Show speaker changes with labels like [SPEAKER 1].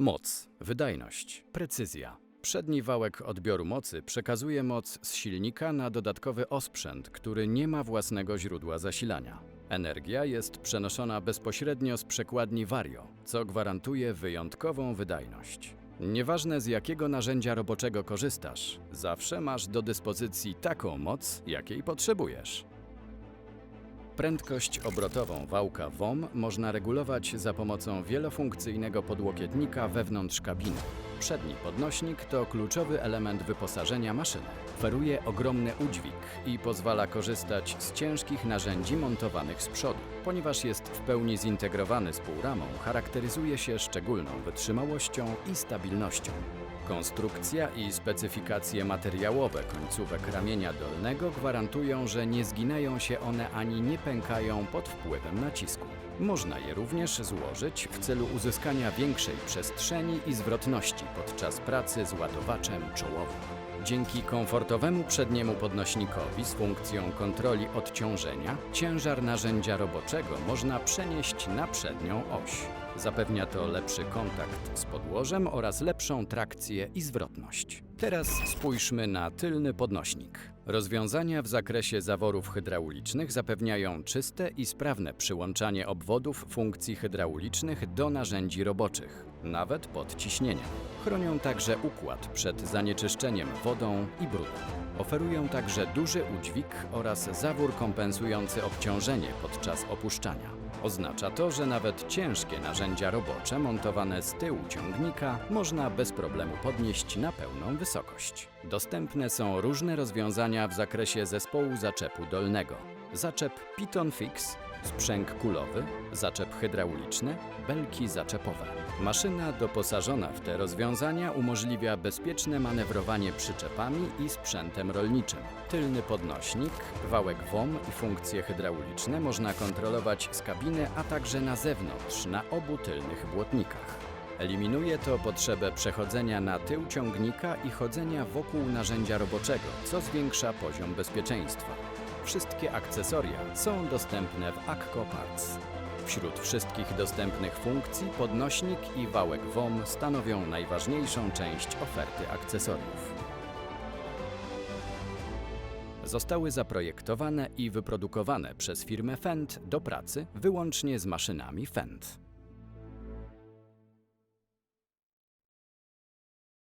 [SPEAKER 1] Moc, wydajność, precyzja. Przedni wałek odbioru mocy przekazuje moc z silnika na dodatkowy osprzęt, który nie ma własnego źródła zasilania. Energia jest przenoszona bezpośrednio z przekładni Vario, co gwarantuje wyjątkową wydajność. Nieważne z jakiego narzędzia roboczego korzystasz, zawsze masz do dyspozycji taką moc, jakiej potrzebujesz. Prędkość obrotową wałka WOM można regulować za pomocą wielofunkcyjnego podłokietnika wewnątrz kabiny. Przedni podnośnik to kluczowy element wyposażenia maszyny. Oferuje ogromny udźwig i pozwala korzystać z ciężkich narzędzi montowanych z przodu. Ponieważ jest w pełni zintegrowany z półramą, charakteryzuje się szczególną wytrzymałością i stabilnością. Konstrukcja i specyfikacje materiałowe końcówek ramienia dolnego gwarantują, że nie zginają się one ani nie pękają pod wpływem nacisku. Można je również złożyć w celu uzyskania większej przestrzeni i zwrotności podczas pracy z ładowaczem czołowym. Dzięki komfortowemu przedniemu podnośnikowi z funkcją kontroli odciążenia, ciężar narzędzia roboczego można przenieść na przednią oś. Zapewnia to lepszy kontakt z podłożem oraz lepszą trakcję i zwrotność. Teraz spójrzmy na tylny podnośnik. Rozwiązania w zakresie zaworów hydraulicznych zapewniają czyste i sprawne przyłączanie obwodów funkcji hydraulicznych do narzędzi roboczych, nawet pod ciśnieniem. Chronią także układ przed zanieczyszczeniem wodą i brudem. Oferują także duży udźwig oraz zawór kompensujący obciążenie podczas opuszczania. Oznacza to, że nawet ciężkie narzędzia robocze montowane z tyłu ciągnika można bez problemu podnieść na pełną wysokość. Dostępne są różne rozwiązania w zakresie zespołu zaczepu dolnego. Zaczep Piton Fix, sprzęg kulowy, zaczep hydrauliczny, belki zaczepowe. Maszyna doposażona w te rozwiązania umożliwia bezpieczne manewrowanie przyczepami i sprzętem rolniczym. Tylny podnośnik, wałek WOM i funkcje hydrauliczne można kontrolować z kabiny, a także na zewnątrz, na obu tylnych błotnikach. Eliminuje to potrzebę przechodzenia na tył ciągnika i chodzenia wokół narzędzia roboczego, co zwiększa poziom bezpieczeństwa. Wszystkie akcesoria są dostępne w Akko Parts. Wśród wszystkich dostępnych funkcji podnośnik i wałek WOM stanowią najważniejszą część oferty akcesoriów. Zostały zaprojektowane i wyprodukowane przez firmę Fendt do pracy wyłącznie z maszynami Fendt.